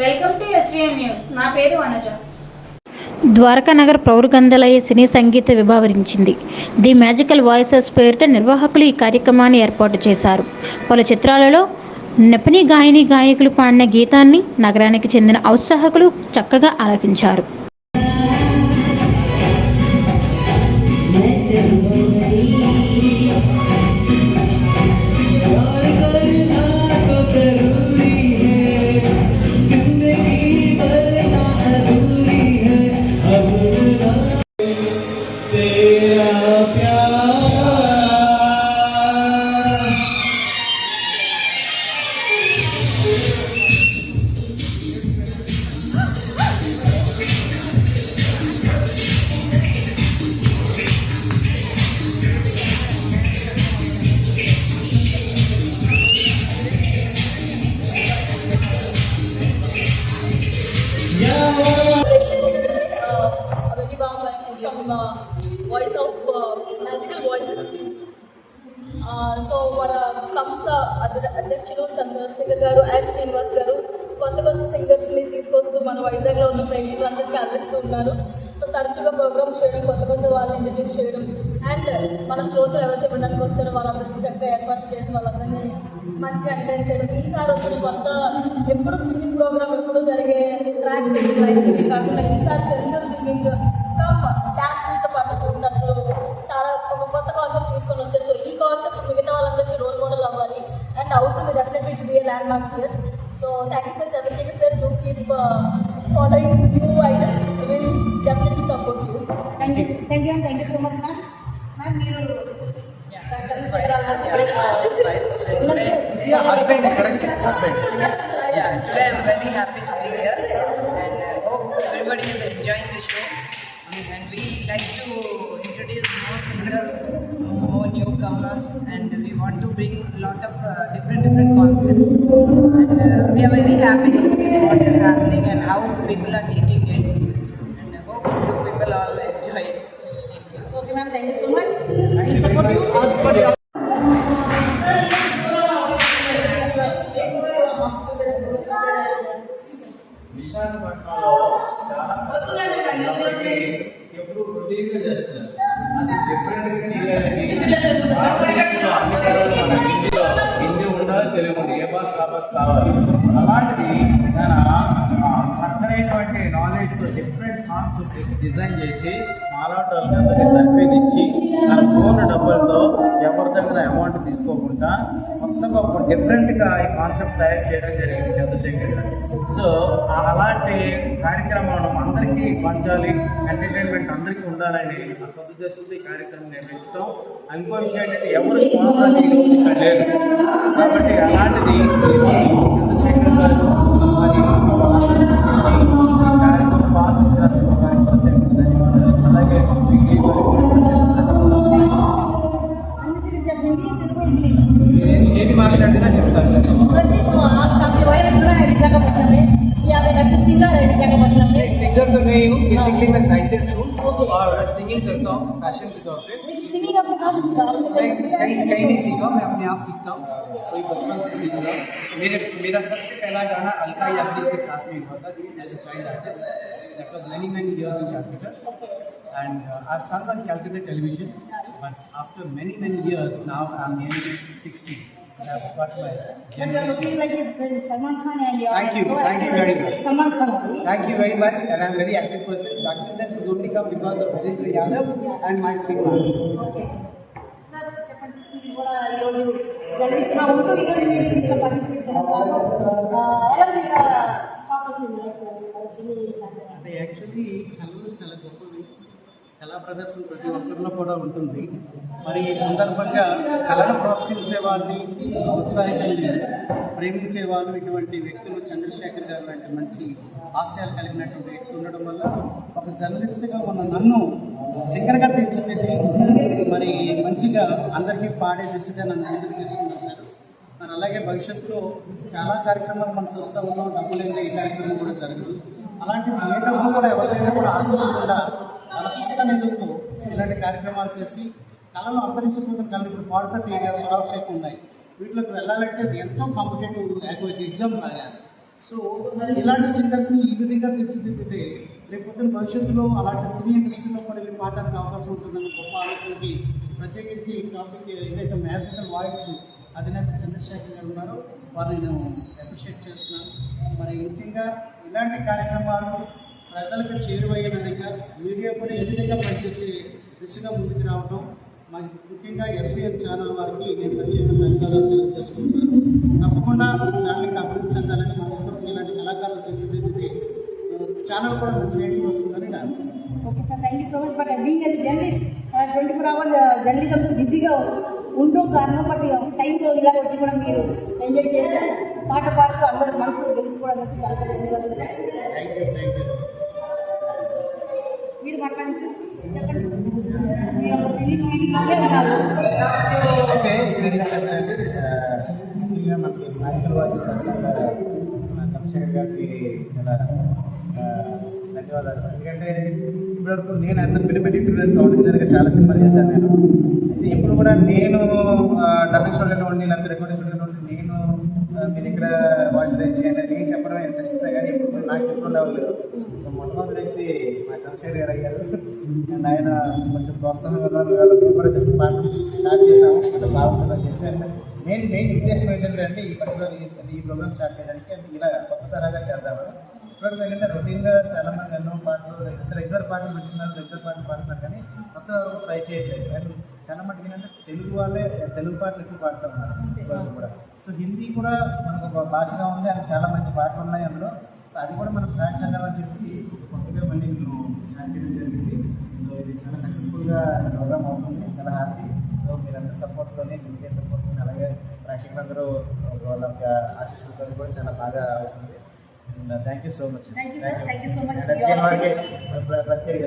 Welcome to SVM news. నా పేరు వనజ. ద్వారకానగర్ పౌరగంధలయ సినీ సంగీత విభావరించింది. ది మ్యాజికల్ వాయిసెస్ పేరిట నిర్వాహకులు ఈ కార్యక్రమాన్ని ఏర్పాటు చేశారు. పలు చిత్రాలలో నెపని గాయని గాయకులు పాడిన గీతాన్ని నగరానికి చెందిన ఔత్సాహకులు చక్కగా ఆలపించారు సో మన సంస్థ అధ్య- అధ్యక్షులు చంద్రశేఖర్ గారు అండ్ శ్రీనివాస్ గారు కొత్త కొత్త సింగర్స్ని తీసుకొస్తూ మన వైజాగ్లో ఉన్న ప్రేక్షకులందరికీ అందిస్తూ ఉన్నారు. సో తరచుగా ప్రోగ్రామ్స్ చేయడం కొత్త కొత్త వాళ్ళని ఇంట్రడ్యూస్ చేయడం అండ్ మన శ్రోతలు ఎవరైతే వినడానికి వస్తారో వాళ్ళందరికీ చక్కగా ఏర్పాటు చేసి వాళ్ళందరినీ మంచిగా ఎంటర్టైన్ చేయడం. ఈసారి వచ్చిన కొత్త ఎప్పుడు సింగింగ్ ప్రోగ్రామ్ ఎప్పుడు జరిగే ట్రాక్ సింగింగ్ లైవ్ సింగింగ్ కాకుండా ఈసారి central singing come tap here. So thank you, sir. Chandrasekhar sir, do keep uh, following new items. We will definitely support you. Thank you, thank you, and thank you so much, ma'am. Ma'am, మీరు husband, correct? Husband. Yeah, today I'm like to introduce more singers, more newcomers, and we want to bring a lot of uh, different different concepts. And uh, we are very happy with what is happening and how people are taking it. And I hope you people all enjoy it. Thank you. Okay ma'am thank you so much please support you all for your విశాఖపట్నంలో చాలా ఉన్నప్పటికీ ఎప్పుడు రొటీన్గా చేస్తున్నారు అది డిఫరెంట్గా చేయాలని హిందీ ఉండాలి తెలుగు ఉండాలి ఏ భాష కావాలి అలాంటిది తన ఆ, చక్కనైనటువంటి నాలెడ్జ్తో డిఫరెంట్ సాంగ్స్ డిజైన్ చేసి మాలాట వాళ్ళకి తర్ఫీదిచ్చి తన ఫోన్ డబ్బులతో ఎవరి దగ్గర అమౌంట్ తీసుకోకుండా మొత్తం ఒక డిఫరెంట్గా ఈ కాన్సెప్ట్ తయారు చేయడం జరిగింది చంద్రశేఖర్ గారు. సో అలాంటి కార్యక్రమాలను అందరికీ పంచాలి ఎంటర్టైన్మెంట్ అందరికీ ఉండాలని ఆ సదుద్దేశంతో ఈ కార్యక్రమం నిర్వహించడం ఇంకో విషయం ఏంటంటే ఎవరు స్పాన్సర్ ఇక్కడ లేదు. కాబట్టి అలాంటిది చంద్రశేఖర్ గారు మరి अच्छे सिंगर है विशाखापट्टनम में सिंगर तो नहीं हूँ बेसिकली मैं साइंटिस्ट हूँ और सिंगिंग करता हूँ पैशन के तौर पे। लेकिन सिंगिंग आपने कहाँ से सीखा? आपने कहीं कहीं नहीं? सीखा मैं अपने आप सीखता हूँ कोई बचपन से सीख रहा हूँ। मेरे मेरा सबसे पहला गाना अलका याग्निक के साथ में हुआ था as a child artist that was many many years in Calcutta and uh, I've sung on Calcutta television but after many many years now I'm nearly 60 and I've got my But you are generation. looking like it's uh, Salman Khan and you are Thank you, so thank you active very like much. Salman Khan only. Thank you very much and I'm a very active person. Activeness has only come because of Virendra Yadav and my swing master. Okay sir చెప్పండి మీరు కూడా ఈరోజు జర్నలిస్ట్గా ఉంటూ ఈరోజు మీరు ఇంట్లో participate చేస్తున్నారు ఆ, ఎలా మీరు ఇలా థాట్ వచ్చింది లైక్ సింగింగ్ చేశారు అంటే యాక్చువల్లీ కళలు చాలా గొప్పవి కళా ప్రదర్శన ప్రతి ఒక్కరిలో కూడా ఉంటుంది. మరి ఈ సందర్భంగా కళను ప్రోత్సహించే వారిని ఉత్సాహించి ప్రేమించే వాళ్ళు ఇటువంటి వ్యక్తులు చంద్రశేఖర్ గారు లాంటి మంచి ఆశయాలు కలిగినటువంటి వ్యక్తి ఉండడం వల్ల ఒక జర్నలిస్ట్గా ఉన్న నన్ను సింగర్గా తీర్చిదిద్ది మరి మంచిగా అందరికీ పాడే దిశగా నన్ను ముందుకు తీసుకుని వచ్చారు. మరి అలాగే భవిష్యత్తులో చాలా కార్యక్రమాలు మనం చూస్తూ ఉన్నాం. డబ్బు ఈ కార్యక్రమం కూడా జరగదు. అలాంటిది ఏ డబ్బు కూడా ఎవరికైనా కూడా ఆశించకుండా తన సొంత ఇలాంటి కార్యక్రమాలు చేసి కళలు అంతరించిపోతున్న కళలు ఇప్పుడు పాడుతా తీయగా షేక్ ఉన్నాయి. వీటిలోకి వెళ్ళాలంటే అది ఎంతో కాంపిటేటివ్ ఎగ్జామ్ లాగా. సో ఇలాంటి సింగర్స్ని ఈ విధంగా తీర్చిదిద్దితే రేపు భవిష్యత్తులో అలాంటి సినీ ఇండస్ట్రీలో కూడా వెళ్ళి పాడడానికి అవకాశం ఉంటుందని గొప్ప ఆలోచనకి ప్రత్యేకించి ఈ టాపిక్ ఏదైతే మ్యాజికల్ వాయిస్ అధినేత చంద్రశేఖర్ గారు ఉన్నారో వారిని నేను అప్రిషియేట్ చేస్తున్నాను. మరి ముఖ్యంగా ఇలాంటి కార్యక్రమాలు ప్రజలకు చేరువయ్యే విధంగా మీడియా కూడా ఏ విధంగా పనిచేసే దిశగా ముందుకు రావడం మా ముఖ్యంగా ఎస్వీఎం ఛానల్ వారికి నేను ప్రత్యేకంగా ధన్యవాదాలు తెలియజేసుకుంటున్నాను. తప్పకుండా ఛానల్కి అభివృద్ధి చెందాలని మనస్ఫూర్తిగా ఇలాంటి కళాకారులు తీర్చిదిద్దితే ఛానల్ కూడా మంచి రేటింగ్ వస్తుందని నా అభిప్రాయం. Okay sir thank you so much but being as journalist twenty four hour జర్నలిజంతో బిజీగా ఉంటూ కారణం బట్ టైంలో ఇలా వచ్చి కూడా మీరు ఎంజాయ్ చేస్తూ పాట పాడుతూ అందరూ మనసులో తెలుసుకోవడానికి చాలా ధన్యవాదాలు. థ్యాంక్ యూ థ్యాంక్ యూ అయితే ఇక్కడ మనకి అధినేత మన చంద్రశేఖర్ గారికి చాలా ధన్యవాదాలు. ఎందుకంటే ఇప్పటివరకు నేను అసలు ఫిలిం ఇంటర్వ్యూస్ సౌండ్ ఇంజనీర్గా చాలా సినిమాలు చేశాను నేను అయితే ఇప్పుడు కూడా నేను డబ్బింగ్ స్టూడియోలో ఉండి లేకపోతే రికార్డింగ్ ఉండి నేను మీరు ఇక్కడ వాయిస్ రేస్ చేయండి నేను చెప్పడం. నేను చేస్తాను కానీ ఇప్పుడు కూడా నాకు చెప్పడం. అవ్వలేదు సో మొట్టమొదటి వ్యక్తి మా చంద్రశేఖర్ గారు అయ్యారు. అండ్ ఆయన కొంచెం ప్రోత్సాహం ఇవ్వడం మేము కూడా జస్ట్ పాట స్టార్ట్ చేసాము అంటే బాగుంటుందని చెప్పి మెయిన్ మెయిన్ ఉద్దేశం ఏంటంటే అంటే ఈ పర్టికులర్ ఈ ప్రోగ్రామ్ స్టార్ట్ చేయడానికి అంటే ఇలా కొత్త తరగా చేద్దాము. ఇప్పటివరకు ఏంటంటే రొటీన్గా చాలామంది ఎన్నో పాటలు రెగ్యులర్ పాటలు పెట్టినారు రెగ్యులర్ పాటలు పాడుతున్నారు కానీ కొత్త ట్రై చేయట్లేదు. అండ్ చాలా మటుకు ఏంటంటే తెలుగు వాళ్ళే తెలుగు పాటలు ఎక్కువ పాడుతూ ఉన్నారు కూడా. సో హిందీ కూడా మనకు ఒక భాషగా ఉంది అని చాలా మంచి పాటలు ఉన్నాయి అందులో. సో అది కూడా మనం స్టార్ట్ చేద్దామని చెప్పి కొత్తగా మళ్ళీ చాలా సక్సెస్ఫుల్గా ప్రోగ్రామ్ అవుతుంది. చాలా హ్యాపీ సో మీరందరూ సపోర్ట్తోనే మీడియా సపోర్ట్తోనే అలాగే ప్రేక్షకులందరూ వాళ్ళ యొక్క ఆశీస్సులతో కూడా చాలా బాగా అవుతుంది. Thank you so much you so much. వారికి ప్రత్యేక